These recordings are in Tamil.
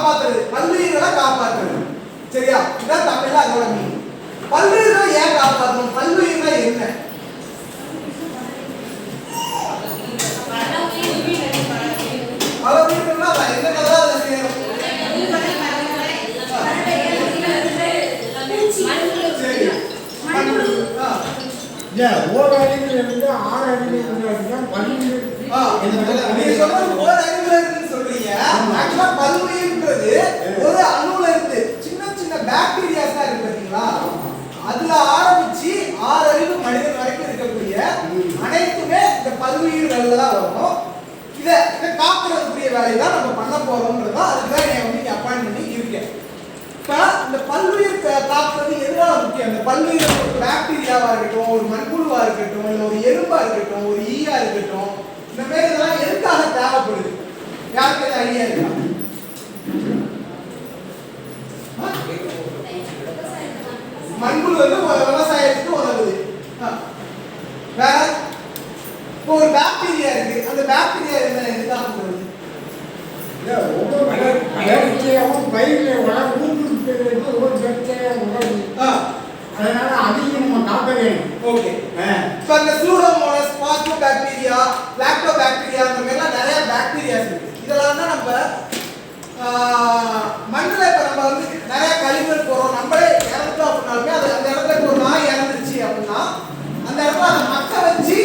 காப்பாத்துறது? பல்லுயிர்களை காப்பாத்துறது. சரியா? இதான் தமிழ்ல அதோட மீன் பல்லுயிர்களை ஏன் காப்பாற்றணும் பல்லுயிர்னா என்ன? பல உயிர்கள்னா அதான் என்ன கதை அதை செய்யணும்? ஓர் அடியில் இருந்து ஆறு அடியில் இருந்தால் நீங்க சொல்றது ஒரு அறிவுல இருக்குன்னு சொல்றீங்க ஆக்சுவலா பல்லுயிர்ன்றது ஒரு அணுல இருந்து சின்ன சின்ன பாக்டீரியாஸ் தான் இருக்கு பாத்தீங்களா அதுல ஆரம்பிச்சு ஆறு அறிவு மனிதன் வரைக்கும் இருக்கக்கூடிய அனைத்துமே இந்த பல்லுயிர்கள்ல தான் வரும் இதை இத காக்கிறதுக்குரிய வேலையை தான் நம்ம பண்ண போறோம்ன்றதா அதுக்கு தான் என்னை வந்து இங்க அப்பாயின்ட் பண்ணி இருக்கேன் இப்ப இந்த பல்லுயிர் கா- காக்கிறது எதனால முக்கியம்? இந்த பல்லுயிர் ஒரு பாக்டீரியாவா இருக்கட்டும் ஒரு மண்புழுவா இருக்கட்டும் இல்லை ஒரு எறும்பா இருக்கட்டும் ஒரு ஈயா இருக்கட்டும் இந்த மாதிரி இதெல்லாம் எதுக்காக தேவைப்படுது? யாருக்கு ஏதாவது ஐடியா இருக்கா? ஆ? மண்புழு வந்து ஒரு விவசாயத்துக்கு உதவுது. வேற? இப்போ ஒரு பாக்டீரியா இருக்கு. அந்த பாக்டீரியா என்ன எதுக்காக ஒவ்வொரு பயிர்- பயிற்சியாகவும் பயிரில் வள ஊக்குவிப்பதற்கு ஒரு பிரச்சனை உணவு ஆ அதனால அதையும் நம்ம காக்க வேண்டும் ஓகே இப்போ இந்த சூடோமோனஸ் பாஸ்டோ பாக்டீரியா லாக்டோ பாக்டீரியா அந்த மாதிரிலாம் நிறைய பாக்டீரியாஸ் இருக்கு இதெல்லாம் தான் நம்ம மண்ணில் இப்போ நம்ம வந்து நிறைய கழிவுகள் போகிறோம் நம்மளே இறந்துட்டோம் அப்படின்னாலுமே அது அந்த இடத்துல இப்போ ஒரு நாய் இறந்துருச்சு அப்படின்னா அந்த இடத்துல அதை மக்க வச்சு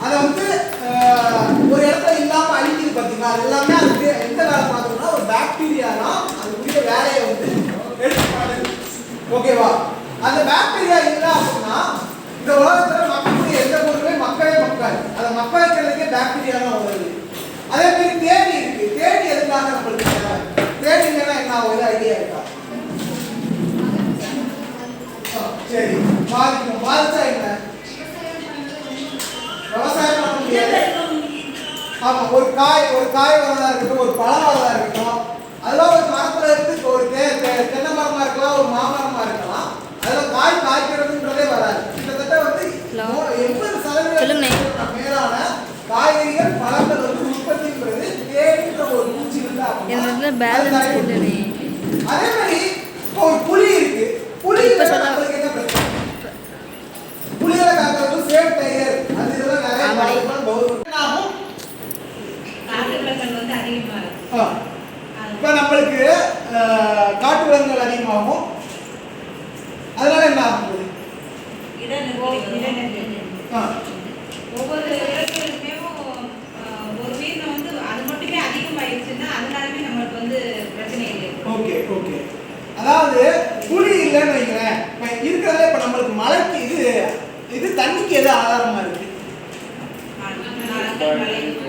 அதை வந்து ஆஹ், ஒரு இடத்துல இல்லாமல் அழிக்குது பார்த்தீங்களா அது எல்லாமே அதுக்கு எந்த வேலை பார்க்கணும்னா ஒரு பாக்டீரியா தான் அதுக்குரிய வேலையை வந்து எடுத்து பண்ணுது ஓகேவா அந்த பாக்டீரியா இல்ல அப்படின்னா இந்த உலகத்துல மக்களுடைய எந்த பொருளுமே மக்களே மக்கள் அதை மக்க வைக்கிறதுக்கே பாக்டீரியா தான் உதவுது அதே மாதிரி தேடி இருக்கு. தேடி எதுக்காக நம்மளுக்கு தேவை? என்ன ஒரு ஐடியா இருக்கா? ஆ, சரி. பாதிக்கும். பாதிச்சா என்ன? விவசாயம் பண்ண முடியாது. ஆமா ஒரு காய் ஒரு காய் வரதா இருக்கட்டும் ஒரு பழம் வரதா இருக்கட்டும் அதெல்லாம் ஒரு மரத்துல இருந்து ஒரு தே தென்னை மரமா இருக்கலாம் ஒரு மாமரமா இருக்கலாம். அதுல காய் காய்க்கிறதுன்றதே வராது. கிட்டத்தட்ட வந்து எண்பது. சதவீதம் மேலான காய்கறிகள் பழங்கள் வந்து உற்பத்தின்றது தேடின்ற ஒரு பூச்சி இருந்தா பேலன்ஸ் இல்லைனே அதே மாதிரி இப்போ ஒரு புலி இருக்கு. சொல்ல- நம்மளுக்கு என்ன பிரச்சனை? புலிகளை காக்கிறது சேஃப் டைகர் அது இதெல்லாம் நிறைய. பாதிப்புகள் ஆ. இப்ப நம்மளுக்கு காட்டு விலங்குகள் அதிகமாகும். அதனால என்ன ஆகும் இடநிலை இடநிலை ஆ. ஒவ்வொரு இடத்துலையுமே ஒரு உயிரினம் வந்து அது மட்டுமே அதிகமாயிருச்சுன்னா அதனாலுமே நம்மளுக்கு வந்து பிரச்சனை இல்லை ஓகே ஓகே அதாவது புலி இல்லைன்னு வைங்களேன் இப்ப இருக்கிறதுல இப்ப நம்மளுக்கு மழைக்கு இது இது தண்ணிக்கு எது ஆதாரமா இருக்கு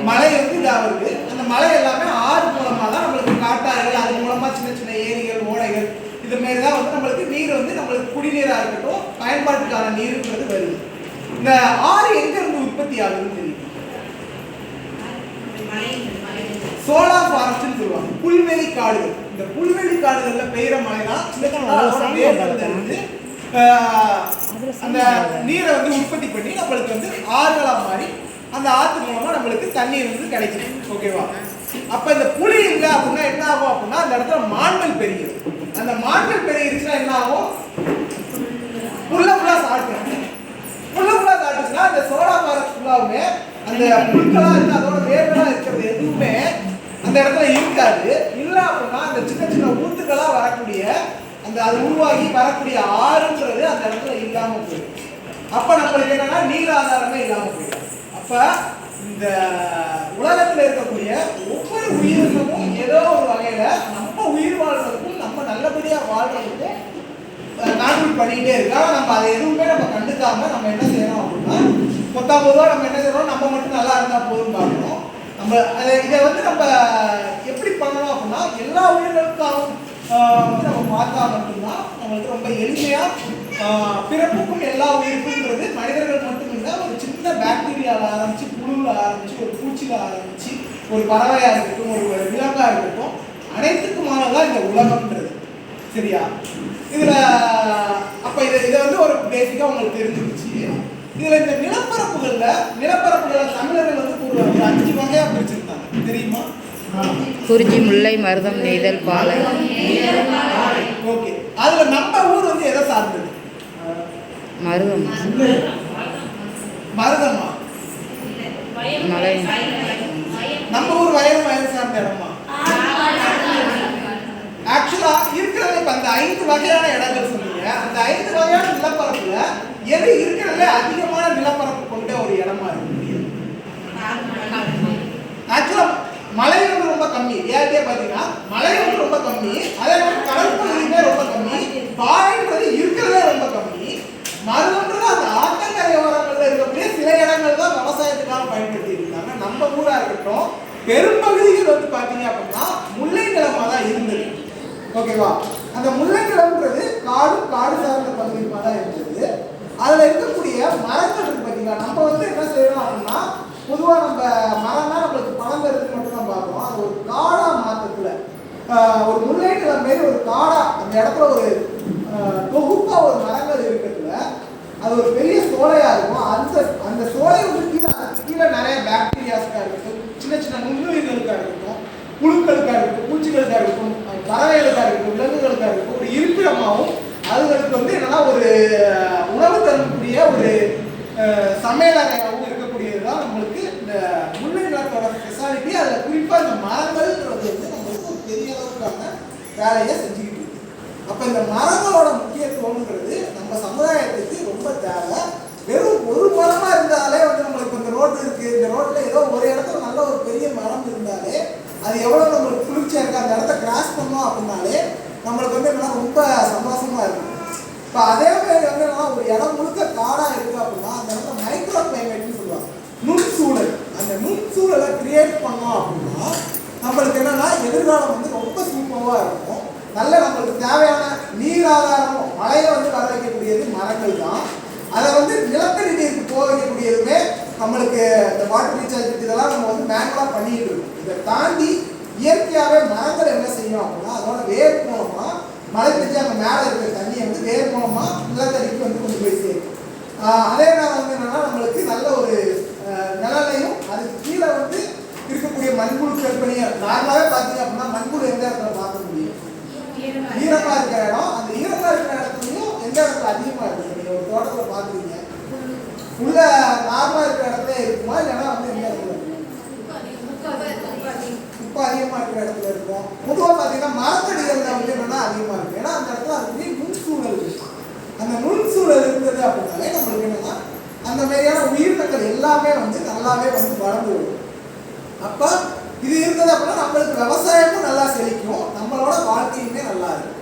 மழை வந்து இதா வருது அந்த மழை எல்லாமே ஆறு மூலமா தான் நம்மளுக்கு காட்டாறுகள் அது மூலமா சின்ன சின்ன ஏரிகள் ஓடைகள் இது மாதிரி தான் வந்து நம்மளுக்கு நீர் வந்து நம்மளுக்கு குடிநீரா இருக்கட்டும் பயன்பாட்டுக்கான நீருன்றது வருது இந்த ஆறு எங்க இருந்து உற்பத்தி ஆகுதுன்னு தெரியும் சோலார் ஃபாரஸ்ட்னு சொல்லுவாங்க புல்வெளி காடுகள் இந்த புல்வெளி காடுகள்ல பெய்யற மழை தான் இருந்து அந்த நீரை வந்து உற்பத்தி பண்ணி நம்மளுக்கு வந்து ஆறுகளா மாறி அந்த ஆத்து மூலமா நம்மளுக்கு தண்ணீர் வந்து கிடைக்கும் ஓகேவா? அப்ப இந்த புலி இல்லை அப்படின்னா என்ன ஆகும் அப்படின்னா அந்த இடத்துல மான்கள் பெருகிடும். அந்த மான்கள் பெருகிருச்சுன்னா என்ன ஆகும்? புல்ல ஃபுல்லா சாப்பிடும். புல்ல ஃபுல்லா சாப்பிட்டுச்சுன்னா அந்த சோடா ஃபாரஸ்ட் ஃபுல்லாவுமே அந்த புல்களா இருக்கு அதோட வேர்களா இருக்கிறது எதுவுமே அந்த இடத்துல இருக்காது. இல்லை அப்படின்னா அந்த சின்ன சின்ன ஊத்துக்களாக வரக்கூடிய அந்த அது உருவாகி வரக்கூடிய ஆறுன்றது அந்த இடத்துல இல்லாமல் போயிடும். அப்போ நம்மளுக்கு என்னன்னா நீர் ஆதாரமே இல்லாமல் போயிடும். அப்போ இந்த உலகத்தில் இருக்கக்கூடிய ஒவ்வொரு உயிரினமும் ஏதோ ஒரு வகையில் நம்ம உயிர் வாழ்றதுக்கும் நம்ம நல்லபடியாக வாழ்றதுக்கும் கான்ட்ரிபியூட் பண்ணிக்கிட்டே இருக்கா. நம்ம அதை எதுவுமே நம்ம கண்டுக்காம நம்ம என்ன செய்யணும் அப்படின்னா மொத்தம் பொதுவாக நம்ம என்ன செய்யறோம்? நம்ம மட்டும் நல்லா இருந்தால் போதும் பார்க்கணும் நம்ம அதை இதை வந்து நம்ம எப்படி பண்ணணும் அப்படின்னா எல்லா உயிர்களுக்காகவும் வந்து நம்ம பார்த்தா மட்டும்தான் நம்மளுக்கு ரொம்ப எளிமையாக பிறப்புக்கும் எல்லா உயிருக்குங்கிறது மனிதர்கள் மட்டும் இல்லை ஒரு சின்ன பாக்டீரியாவில் ஆரம்பித்து புழுவில் ஆரம்பித்து ஒரு பூச்சியில் ஆரம்பித்து ஒரு பறவையாக இருக்கட்டும் ஒரு விலங்காக இருக்கட்டும் அனைத்துக்குமானதான் இந்த உலகம்ன்றது. சரியா? இதில் அப்போ இதை இதை வந்து ஒரு பேசிக்காக உங்களுக்கு தெரிஞ்சுக்கிச்சு. இதுல இந்த நிலப்பரப்புகள்ல நிலப்பரப்புகளை ஒரு அஞ்சு வகையா பிரிச்சிருந்தாங்க தெரியுமா? குறிஞ்சி முல்லை மருதம் நெய்தல் பாலை. ஓகே. அதுல நம்ம ஊர் வந்து எதை சார்ந்தது? மருதம். மருதமா? மலை. நம்ம ஊர் வயலும் வயல் சார்ந்த இடமா? ஆக்சுவலா இருக்கிறது இப்ப அந்த ஐந்து வகையான இடங்கள் சொன்னீங்க அந்த ஐந்து வகையான நிலப்பரப்புல எது இருக்கிறதுல அதிகமான நிலப்பரப்பு கொண்ட ஒரு இடமா இருக்கு ஆக்சுவலா மழை வந்து ரொம்ப கம்மி. ஏற்கே பார்த்தீங்கன்னா மழை வந்து ரொம்ப கம்மி. அதே மாதிரி கடல் பகுதியுமே ரொம்ப கம்மி. பாறைன்றது இருக்கிறதே ரொம்ப கம்மி. மருதன்றது அந்த ஆற்றங்கரை ஓரங்களில் இருக்கக்கூடிய சில இடங்கள் தான் விவசாயத்துக்காக பயன்படுத்தி இருக்காங்க நம்ம ஊரா இருக்கட்டும் பெரும்பகுதிகள் வந்து பார்த்தீங்க அப்படின்னா முல்லை நிலமாக தான் இருந்தது. ஓகேவா அந்த முல்லை நிலம்ன்றது காடு காடு சார்ந்த பகுதியுமாக தான் இருந்தது. அதில் இருக்கக்கூடிய மரங்கள் இருக்கு பார்த்தீங்களா நம்ம வந்து என்ன செய்யறோம் அப்படின்னா பொதுவாக நம்ம மரம்னா நம்மளுக்கு பணம் தருது மட்டும் தான் பார்க்கிறோம். அது ஒரு காடா மாற்றத்தில் ஒரு முல்லை நிலம் மாரி ஒரு காடா அந்த இடத்துல ஒரு தொகுப்பாக ஒரு மரங்கள் இருக்கிறதுல அது ஒரு பெரிய சோலையாக இருக்கும். அந்த அந்த சோலை வந்து கீழே கீழே நிறைய பாக்டீரியாஸ்க்காக இருக்கும் சின்ன சின்ன நுண்ணுயிர்களுக்காக இருக்கும் புழுக்களுக்காக இருக்கும் பூச்சிகளுக்காக இருக்கும் பறவைகளுக்காக இருக்கும் விலங்குகளுக்காக இருக்கும் ஒரு இருப்பிடமாகவும் அதுகளுக்கு வந்து என்னன்னா ஒரு உணவு தரக்கூடிய ஒரு சமையலறையாகவும் இருக்கக்கூடியது தான் நம்மளுக்கு இந்த முன்னணி நாட்டோட ஸ்பெஷாலிட்டி அதில் குறிப்பாக இந்த மரங்கள்ன்றது வந்து நம்மளுக்கு ஒரு பெரிய அளவுக்கான வேலையை செஞ்சுக்கிட்டு இருக்கு. அப்போ இந்த மரங்களோட முக்கியத்துவம்ன்றது நம்ம சமுதாயத்துக்கு ரொம்ப தேவை. வெறும் ஒரு மரமாக இருந்தாலே வந்து நம்மளுக்கு இந்த ரோடு இருக்கு. இந்த ரோட்ல ஏதோ ஒரு இடத்துல நல்ல ஒரு பெரிய மரம் இருந்தாலே அது எவ்வளோ நம்மளுக்கு குளிர்ச்சியாக இருக்கு அந்த இடத்த கிராஸ் பண்ணோம் அப்படின்னாலே நம்மளுக்கு வந்து என்னன்னா ரொம்ப சந்தோஷமா இருக்கும் இப்போ அதே மாதிரி வந்து என்னன்னா ஒரு இடம் முழுக்க காடாக இருக்கு அப்படின்னா அந்த இடத்துல மைக்ரோ கிளைமேட்னு சொல்லுவாங்க. நுண்சூழல். அந்த நுண்சூழலை கிரியேட் பண்ணோம் அப்படின்னா நம்மளுக்கு என்னன்னா எதிர்காலம் வந்து ரொம்ப சூப்பராக இருக்கும். நல்ல நம்மளுக்கு தேவையான நீர் ஆதாரமும் மழையை வந்து வர வைக்கக்கூடியது மரங்கள் தான். அதை வந்து நிலத்தடி நீருக்கு போக வைக்கக்கூடியதுமே நம்மளுக்கு இந்த வாட்டர் ரீசார்ஜ் இதெல்லாம் நம்ம வந்து மேனுவலாக பண்ணிட்டு இருக்கோம். இதை தாண்டி இயற்கையாகவே மரங்கள் என்ன செய்யும் அப்படின்னா அதோட வேர் மூலமாக மழை பெஞ்சு அங்கே மேலே இருக்கிற தண்ணியை வந்து வேர் மூலமாக நிலத்தடிக்கு வந்து கொண்டு போய் சேரும் அதே நேரம் வந்து என்னன்னா நம்மளுக்கு நல்ல ஒரு ஆஹ் நிழலையும் அதுக்கு கீழே வந்து இருக்கக்கூடிய மண்புழு கற்பனையை நார்மலாகவே பார்த்தீங்க அப்படின்னா மண்புழு எந்த இடத்துல பார்க்க முடியும் ஈரமா இருக்கிற இடம் அந்த ஈரமா இருக்கிற இடத்துலயும் எந்த இடத்துல அதிகமா இருக்கு நீங்க ஒரு தோட்டத்துல பாக்குறீங்க உள்ள நார்மலா இருக்கிற இடத்துல இருக்குமா இல்லைன்னா வந்து எந்த இடத்துல இருக்கும்? உப்பு அதிகமா இருக்கிற இடத்துல இருக்கும் பொதுவா பாத்தீங்கன்னா மரத்தடிகள்ல வந்து என்னன்னா அதிகமா இருக்கு ஏன்னா அந்த இடத்துல அதுக்கு நுண்சூழல் இருக்கு அந்த நுண்சூழல் இருந்தது அப்படின்னாலே நம்மளுக்கு என்னன்னா அந்த மாதிரியான உயிரினங்கள் எல்லாமே வந்து நல்லாவே வந்து வளர்ந்து வரும். அப்போ இது இருந்தது அப்படின்னா நம்மளுக்கு விவசாயமும் நல்லா செழிக்கும். நம்மளோட வாழ்க்கையுமே நல்லா இருக்கும்.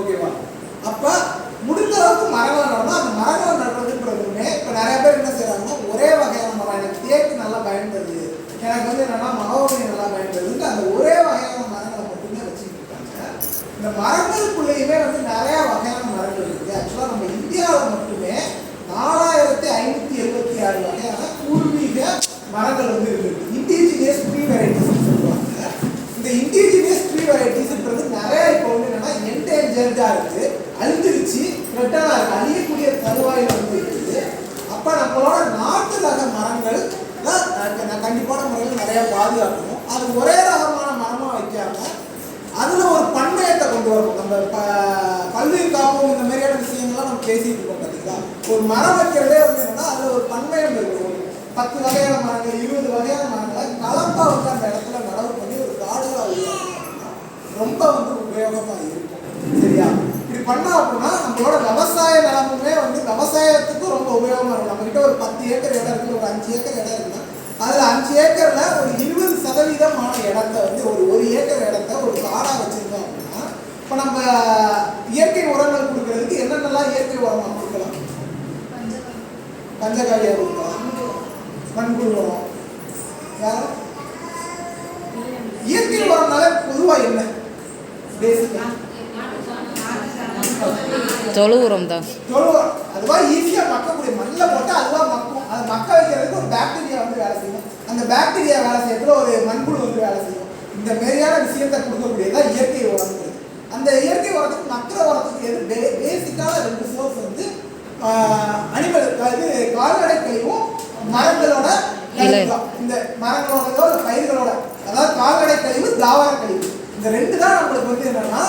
ஓகேவா அப்போ முடிந்த அளவுக்கு மரங்களை நடணும் அந்த மரங்களை நடுறதுன்றதுமே இப்போ நிறைய பேர் என்ன செய்கிறாங்கன்னா ஒரே வகையான மரம் எனக்கு தேக்கு நல்லா பயன்படுது. எனக்கு வந்து என்னன்னா மகோகனி நல்லா பயன்படுதுன்னு அந்த ஒரே வகையான மரங்களை மட்டுமே வச்சுக்கிட்டு இருக்காங்க. இந்த மரங்களுக்குள்ளேயுமே வந்து நிறைய வகையான மரங்கள் இருக்குது ஆக்சுவலாக நம்ம இந்தியாவில் மட்டுமே நாலாயிரத்தி ஐநூத்தி எழுபத்தி ஆறு வகையான பூர்வீக மரங்கள் வந்து இருக்கு. இண்டிஜினியஸ் ட்ரீ வெரைட்டிஸ் சொல்லுவாங்க. இந்த இண்டிஜினியஸ் ட்ரீ வெரைட்டிஸ்ன்றது நிறைய இப்போ வந்து என்னன்னா என்டேஞ்சர்டா இருக்கு. அழிஞ்சிருச்சு த்ரெட்டனா இருக்கு. அழியக்கூடிய தருவாயில் வந்து இருக்குது. அப்போ நம்மளோட நாட்டு ரக மரங்கள் தான் நான் கண்டிப்பான முறையில் நிறைய பாதுகாக்கணும். அது ஒரே ரகமான மரமாக வைக்காம அதில் ஒரு பன்மையத்தை கொண்டு வரணும். நம்ம ப- பல்வேறு காப்போம் இந்த மாதிரியான விஷயங்கள்லாம் நம்ம பேசிட்டு இருக்கோம் பார்த்தீங்களா ஒரு மரம் வைக்கிறதே வந்து என்னன்னா அதில் ஒரு பண்மையம் இருக்கும் பத்து வகையான மரங்கள் இருபது வகையான மரங்களை கலப்பா வந்து அந்த இடத்துல நடவு பண்ணி ஒரு காடுகளை உருவாக்கினா ரொம்ப வந்து உபயோகமா இருக்கும். சரியா? இப்படி பண்ணோம் அப்படின்னா நம்மளோட விவசாய நிலமுமே வந்து விவசாயத்துக்கும் ரொம்ப உபயோகமா இருக்கும். நம்ம கிட்ட ஒரு பத்து ஏக்கர் இடம் இருக்கு ஒரு அஞ்சு ஏக்கர் இடம் இருக்குன்னா அதுல அஞ்சு ஏக்கர்ல ஒரு இருபது சதவீதமான இடத்த வந்து ஒரு ஒரு ஏக்கர் இடத்த ஒரு காடா வச்சிருந்தோம் அப்படின்னா இப்போ நம்ம இயற்கை உரங்கள் கொடுக்கறதுக்கு என்னென்னலாம் இயற்கை உரமா கொடுக்கலாம்? பஞ்சகாவியா கொடுக்கலாம். மண்புழு உரம் வேற இயற்கை உரம்னால பொதுவா என்ன? தொழு உரம் தான் தொழுவம் அதுவா ஈஸியா மக்கக்கூடிய மண்ணில் போட்டு அதுவா மக்கும். அது மக்க வைக்கிறதுக்கு ஒரு பாக்டீரியா வந்து வேலை செய்யும். அந்த பாக்டீரியா வேலை செய்யறதுல ஒரு மண்புழு வந்து வேலை செய்யும். இந்த மாதிரியான விஷயத்தை கொடுக்கக்கூடியதான் இயற்கை உரம்ன்றது அந்த இயற்கை உரத்துக்கு மக்கிற உரத்துக்கு எது பேசிக்கான ரெண்டு சோர்ஸ் வந்து அனிமல் இது கால்நடை கழிவும் மரங்களோட. இந்த மரங்களோடதோ இல்லை பயிர்களோட அதாவது கால்நடை கழிவு தாவர கழிவு. இந்த ரெண்டு தான் நம்மளுக்கு வந்து என்னன்னா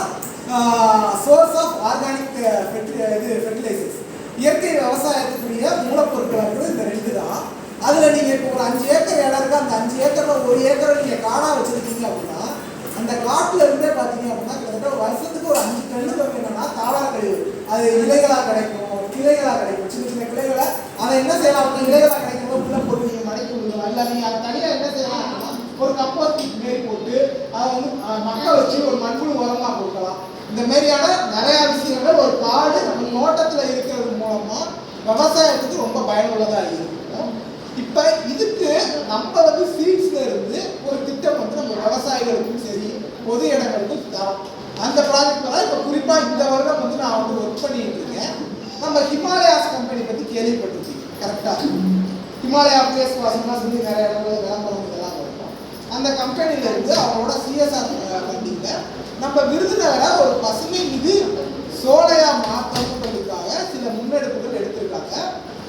சோர்ஸ் ஆஃப் ஆர்கானிக் இது ஃபெர்டிலைசர்ஸ் இயற்கை விவசாயத்துக்குரிய மூலப்பொருட்கள் இருக்கிறது இந்த ரெண்டு தான். அதில் நீங்கள் இப்போ ஒரு அஞ்சு ஏக்கர் இடம் இருக்கு அந்த அஞ்சு ஏக்கரில் ஒரு ஏக்கரை நீங்கள் காடாக வச்சுருக்கீங்க அப்படின்னா அந்த காட்டுல இருந்தே பார்த்தீங்க அப்படின்னா கிட்டத்தட்ட வருஷத்துக்கு ஒரு அஞ்சு டன்னு வந்து என்னன்னா தாவர கழிவு. அது இலைகளாக கிடைக்கும் கிளைகளாக கிடைக்கும் சின்ன சின்ன கிளைகளை. அதை என்ன செய்யலாம் அப்படின்னா இலைகளாக போட்டு நீங்கள் அது தனியாக என்ன செய்யலாம் ஒரு கம்போஸ்டிங் மாரி போட்டு அதை வந்து மக்க வச்சு ஒரு மண்புழு உரமா கொடுக்கலாம். இந்த மாதிரியான நிறைய விஷயங்கள் ஒரு காடு நம்ம தோட்டத்தில் இருக்கிறது மூலமா விவசாயத்துக்கு ரொம்ப பயனுள்ளதாக இருக்கும். இப்போ இதுக்கு நம்ம வந்து சீட்ஸ்ல இருந்து ஒரு திட்டம் வந்து நம்ம விவசாயிகளுக்கும் சரி பொது இடங்களுக்கும் தரோம் அந்த ப்ராஜெக்ட் தான் குறிப்பாக இந்த வருடம் வந்து நான் வந்து ஒர்க் பண்ணிட்டு இருக்கேன். நம்ம ஹிமாலயாஸ் கம்பெனி பற்றி கேள்விப்பட்டிருக்கீங்க. கரெக்டாக ஹிமாலயா பிளேஸ் வாசம்லாம் சொல்லி நிறைய இடங்களில் விளம்பரம் இதெல்லாம் இருக்கும். அந்த கம்பெனில இருந்து அவங்களோட சிஎஸ்ஆர் வண்டியில் நம்ம விருதுநகரை ஒரு பசுமை மிகு சோலையா மாற்றணுன்றதுக்காக சில முன்னெடுப்புகள் எடுத்திருக்காங்க.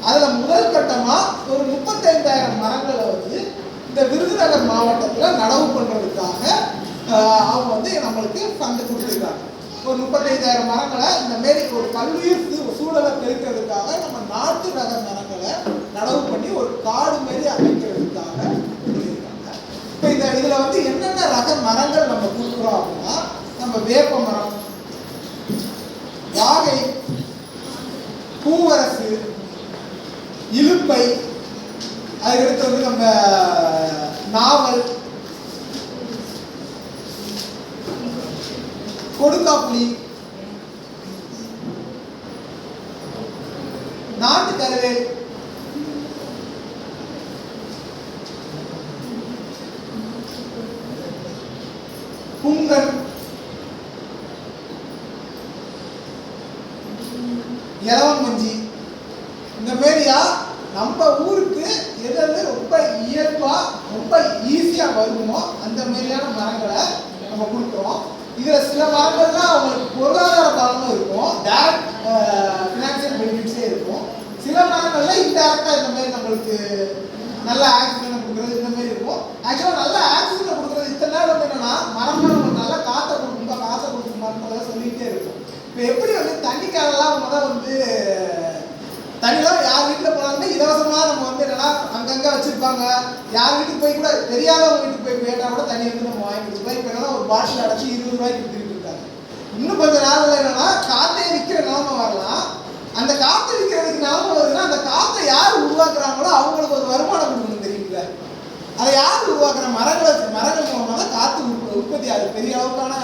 அதுல முதல் கட்டமா ஒரு முப்பத்தைந்தாயிரம் மரங்களை வந்து இந்த விருதுநகர் மாவட்டத்தில் நடவு பண்ணுறதுக்காக அவங்க வந்து நம்மளுக்கு ஃபண்டு கொடுத்துருக்காங்க. ஒரு முப்பத்தைந்தாயிரம் மரங்களை இந்த மாரி ஒரு கல்லூரி சூ- சூழலை பெருக்கிறதுக்காக நம்ம நாட்டு நகர் மரங்களை நடவு பண்ணி ஒரு காடு மாரி அமைக்கிறதுக்காக சொல்லியிருக்காங்க. இப்போ இந்த இதுல வந்து என்னென்ன ரக மரங்கள் நம்ம கொடுக்குறோம் அப்படின்னா நம்ம வேப்ப மரம் வாகை பூவரசு இலுப்பை அதுக்கடுத்து வந்து நம்ம நாவல் கொடுக்காப்புளி நாட்டு கருவேல் புங்கன் இலவம் மஞ்சி இந்த மாதிரியா நம்ம ஊருக்கு எது எது ரொம்ப இயல்பா ரொம்ப ஈஸியா வருமோ அந்த மாதிரியான மரங்களை நம்ம இருக்கிற சில மரங்கள்லாம் அவங்களுக்கு பொருளாதார பலனும் இருக்கும். டேரக்ட் ஃபினான்சியல் பெனிஃபிட்ஸே இருக்கும். சில மரங்கள்ல இன்டெரக்டா இந்த மாதிரி நம்மளுக்கு நல்ல ஆக்சிஜனை கொடுக்குறது இந்த மாதிரி இருக்கும். ஆக்சுவலாக நல்ல ஆக்சிஜனை கொடுக்குறது இத்தனை நாள் வந்து என்னன்னா மரம்லாம் நமக்கு நல்ல காற்றை கொடுக்கும் காசை கொடுக்கும் சொல்லிகிட்டே இருக்கும். இப்போ எப்படி வந்து தண்ணிக்காரெல்லாம் முதல் வந்து தண்ணிலாம் யார் வீட்டில் போனாலுமே இலவசமாக நம்ம வந்து என்னன்னா அங்கங்கே வச்சுருப்பாங்க. யார் வீட்டுக்கு போய் கூட தெரியாதவங்க வீட்டுக்கு போய் கேட்டால் கூட தண்ணி வந்து நம்ம வாங்கி கொடுத்துக்கலாம் இப்போ என்னன்னா ஒரு பாட்டில் அடைச்சி இருபது ரூபாய்க்கு திருப்பி இருக்காங்க. இன்னும் கொஞ்ச நாள்ல என்னன்னா காற்றே விற்கிற நிலைமை வரலாம். அந்த காற்று விற்கிறதுக்கு நிலமை வருதுன்னா அந்த காற்றை யார் உருவாக்குறாங்களோ அவங்களுக்கு ஒரு வருமானம் கொடுக்கணும் தெரியுங்களா? அதை யார் உருவாக்குற மரங்களை மரங்கள் மூலமாக தான் காற்று உற்பத்தி ஆகுது. பெரிய அளவுக்கான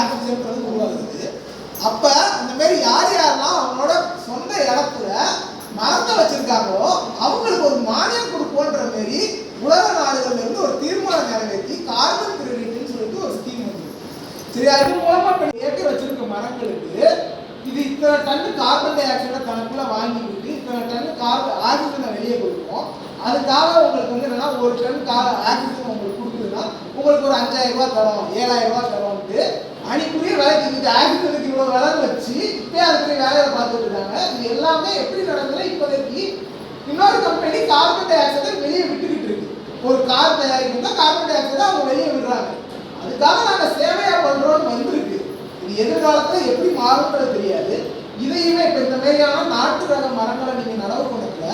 ஆக்சிஜன் உருவாகுது. அப்ப இந்த மாதிரி யார் யாரெல்லாம் அவங்களோட சொந்த இடத்துல மரத்தை வச்சிருக்காங்களோ அவங்களுக்கு ஒரு மானியம் கொடுப்போன்ற மாரி உலக நாடுகள்ல இருந்து ஒரு தீர்மானம் நிறைவேற்றி கார்பன் கிரெடிட்னு சொல்லிட்டு ஒரு ஸ்கீம் வந்து சரி அது மூலமா இப்ப ஏக்கர் வச்சிருக்க மரங்களுக்கு இது இத்தனை டன் கார்பன் டை ஆக்சைடை தனக்குள்ள வாங்கிக்கிட்டு இத்தனை டன் கார்பன் ஆக்சிஜனை வெளியே கொடுக்கும் அதுக்காக உங்களுக்கு வந்து என்னன்னா ஒரு டன் கா ஆக்சிஜன் உங்களுக்கு கொடுக்குதுன்னா உங்களுக்கு ஒரு அஞ்சாயிரம் ரூபாய் தரும் ஏழாயிரம் ரூபாய் தரும்ட்டு அணிக்குரிய வேலை இந்த ஆக்சிஜனுக்கு இவ்வளோ வேலை வச்சு இப்போ அதுக்கு வேலையை பார்த்துட்டு இருக்காங்க. இது எல்லாமே எப்படி நடக்குதுன்னா இப்போதைக்கு இன்னொரு கம்பெனி கார்பன் டை ஆக்சைடை வெளியே விட்டுக்கிட்டு இருக்கு. ஒரு கார் தயாரிக்கணும்னா கார்பன் டை ஆக்சைடை அவங்க வெளியே விடுறாங்க. அதுக்காக நாங்க சேவையா பண்றோம்னு வந்திருக்கு. இது எதிர்காலத்துல எப்படி மாறும்ன்றது தெரியாது. இதையுமே இப்போ இந்த மாதிரியான நாட்டு ரக மரங்களை நீங்க நடவு பண்ணல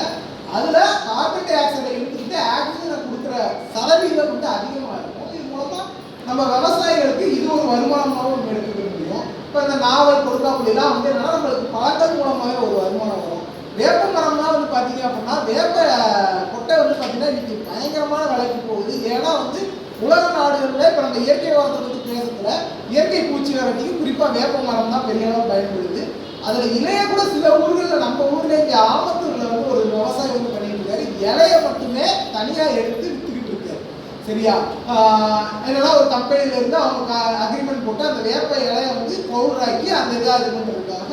அதுல கார்பன் டை ஆக்சைடை எடுத்துக்கிட்டு ஆக்சிஜனை கொடுக்குற சதவீதம் வந்து அதிகமாக இருக்கும் நம்ம விவசாயிகளுக்கு இது ஒரு வருமானமாகவும் எடுத்துக்க முடியும். இப்போ இந்த நாவல் கொடுக்காப்புலாம் வந்து என்னன்னா நம்மளுக்கு பழங்கள் மூலமாகவே ஒரு வருமானம் வரும். வேப்ப மரம்லாம் வந்து பார்த்தீங்க அப்படின்னா வேப்ப கொட்டை வந்து பார்த்தீங்கன்னா இன்னைக்கு பயங்கரமான விலைக்கு போகுது. ஏன்னா வந்து உலக நாடுகளில் இப்போ நம்ம இயற்கை வளத்தை பற்றி பேசுறதுல இயற்கை பூச்சி வரத்துக்கு குறிப்பாக வேப்ப மரம் தான் பெரிய அளவு பயன்படுது. அதில் இலைய கூட சில ஊர்களில் நம்ம ஊரில் இங்கே ஆமத்தூரில் வந்து ஒரு விவசாயி வந்து பண்ணிட்டு இருக்காரு. இலையை மட்டுமே தனியாக எடுத்து சரியா? ஆஹ் என்னன்னா ஒரு கம்பெனில இருந்து அவங்க அக்ரிமெண்ட் போட்டு அந்த வேப்ப இலைய வந்து பவுடராக்கி அந்த இதாக இது பண்ணுறதுக்காக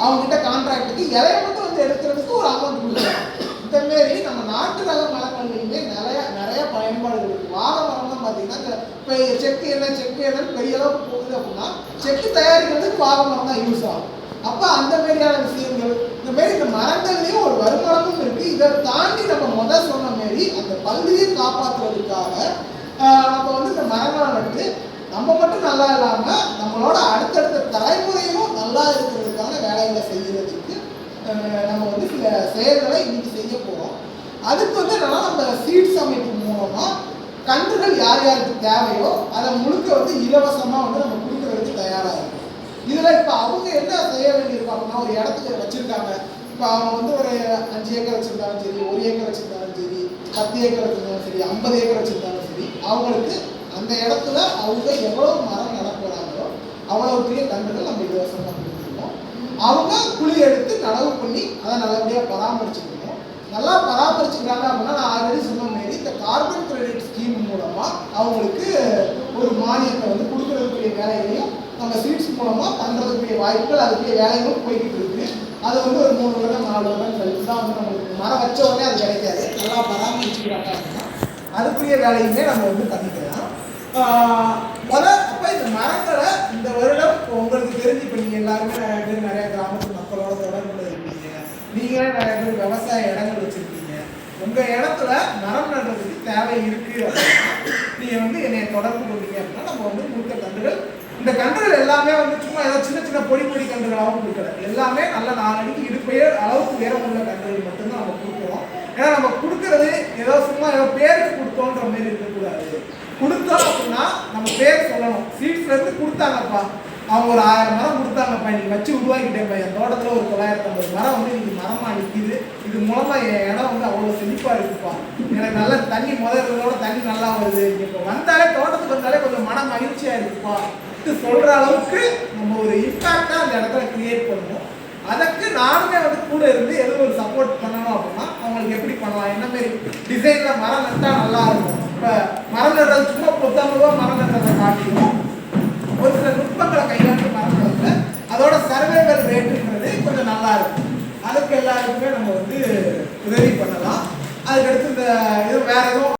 அவங்க கிட்ட கான்ட்ராக்டுக்கு இலைய மட்டும் வந்து எடுக்கிறதுக்கு ஒரு அமௌண்ட் கொடுக்குறாங்க. இந்த மாரி நம்ம நாட்டு ரக மரங்கள்லையுமே நிறைய நிறைய பயன்பாடுகள் இருக்கு. வாழை மரம்லாம் பார்த்தீங்கன்னா இந்த இப்போ செக்கு என்ன செக்கு என்னன்னு பெரிய அளவுக்கு போகுது அப்படின்னா செக்கு தயாரிக்கிறதுக்கு வாழை மரம் தான் யூஸ் ஆகும். அப்போ அந்த மாதிரியான விஷயங்கள் இந்த மாதிரி இந்த மரங்கள்லயும் ஒரு வருமானமும் இருக்கு. இதை தாண்டி நம்ம முதல் சொன்ன மாரி அந்த பல்லுயிர் காப்பாற்றுறதுக்காக நம்ம வந்து இந்த மரங்களை நட்டு நம்ம மட்டும் நல்லா இல்லாம நம்மளோட அடுத்தடுத்த தலைமுறையும் நல்லா இருக்கிறதுக்கான வேலைகளை செய்யறதுக்கு நம்ம வந்து சில செயல்களை இன்னைக்கு செய்ய போறோம். அதுக்கு வந்து என்னன்னா நம்ம சீட்ஸ் அமைப்பு மூலமா கன்றுகள் யார் யாருக்கு தேவையோ அதை முழுக்க வந்து இலவசமா வந்து நம்ம கொடுக்கறதுக்கு தயாராக இருக்கும். இதுல இப்ப அவங்க என்ன செய்ய வேண்டியிருப்பாங்கன்னா ஒரு இடத்துக்கு வச்சிருக்காங்க. இப்ப அவங்க வந்து ஒரு அஞ்சு ஏக்கர் வச்சிருந்தாலும் சரி ஒரு ஏக்கர் வச்சிருந்தாலும் சரி பத்து ஏக்கர் வச்சிருந்தாலும் சரி ஐம்பது ஏக்கர் வச்சிருந்தாலும் சரி அவங்களுக்கு அந்த இடத்துல அவங்க எவ்வளவு மரம் நட போறாங்களோ அவ்வளவு பெரிய கன்றுகள் நம்ம இலவசமா கொடுத்துருக்கோம். அவங்க குழி எடுத்து நடவு பண்ணி அதை நல்லபடியா பராமரிச்சுக்கணும். நல்லா பராமரிச்சுக்கிறாங்க அப்படின்னா நான் ஆல்ரெடி சொன்ன மாரி இந்த கார்பன் கிரெடிட் ஸ்கீம் மூலமா அவங்களுக்கு ஒரு மானியத்தை வந்து கொடுக்கறதுக்குரிய வேலைகளையும் நம்ம சீட்ஸ் மூலமாக பண்ணுறதுக்குரிய வாய்ப்புகள் அதுக்குரிய வேலைகளும் போய்கிட்டு இருக்குது அது வந்து ஒரு மூணு வருடம் நாலு வருடம் கழிச்சு தான் வந்து நம்மளுக்கு மரம் வச்ச உடனே அது கிடைக்காது. நல்லா பராமரிச்சுக்கிறாங்க அப்படின்னா அதுக்குரிய வேலையுமே நம்ம வந்து பண்ணிக்கலாம். ஆஹ் முத இந்த மரங்களை இந்த வருடம் உங்களுக்கு தெரிஞ்சு இப்போ நீங்கள் எல்லாருமே நிறைய பேர் நிறைய கிராமத்து மக்களோட தொடர்புல இருக்கீங்க. நீங்களே நிறைய பேர் விவசாய இடங்கள் வச்சுருக்கீங்க. உங்கள் இடத்துல மரம் நடுறதுக்கு தேவை இருக்குது அப்படின்னா நீங்கள் வந்து என்னை தொடர்பு கொண்டீங்க அப்படின்னா நம்ம வந்து மூத்த தண்டுகள் இந்த கன்றுகள் எல்லாமே வந்து சும்மா ஏதோ சின்ன சின்ன பொடி பொடி கன்றுகளாகவும் கொடுக்கல. எல்லாமே நல்ல நாலடிக்கு இடுப்பையே அளவுக்கு உயரம் உள்ள கன்றுகள் மட்டும்தான் நம்ம கொடுக்குறோம். ஏன்னா நம்ம கொடுக்கறது ஏதோ சும்மா ஏதோ பேருக்கு கொடுத்தோன்ற மாதிரி இருக்கக்கூடாது. கொடுத்தோம் அப்படின்னா நம்ம பேர் சொல்லணும். சீட்ஸ்ல இருந்து கொடுத்தாங்கப்பா. அவங்க ஒரு ஆயிரம் மரம் கொடுத்தாங்கப்பா. இன்னைக்கு வச்சு உருவாக்கிட்டேன்ப்பா என் தோட்டத்துல ஒரு தொள்ளாயிரத்தி ஐம்பது மரம் வந்து இன்னைக்கு மரமா நிற்கிது இது மூலமா என் இடம் வந்து அவ்வளவு செழிப்பா இருக்குப்பா. எனக்கு நல்ல தண்ணி முதல்ல தண்ணி நல்லா வருது. இப்போ வந்தாலே தோட்டத்துக்கு வந்தாலே கொஞ்சம் மன மகிழ்ச்சியா இருக்குப்பா. இது அளவுக்கு நம்ம ஒரு இம்பேக்டாக அந்த இடத்துல க்ரியேட் பண்ணணும். அதுக்கு நானுமே வந்து கூட இருந்து எது ஒரு சப்போர்ட் பண்ணணும் அப்படின்னா அவங்களுக்கு எப்படி பண்ணலாம்? என்ன மாதிரி டிசைனில் மரம் நட்டால் நல்லா இருக்கும்? இப்போ மரம் நடுறது சும்மா புத்தகங்களும் மரம் நடுறதை காட்டிலும் ஒரு சில நுட்பங்களை கையாண்டு மரம் நடுறது அதோட சர்வேவல் ரேட்டுன்றது கொஞ்சம் நல்லா இருக்கும். அதுக்கு எல்லாருக்குமே நம்ம வந்து உதவி பண்ணலாம். அதுக்கடுத்து இந்த இது வேற எதுவும்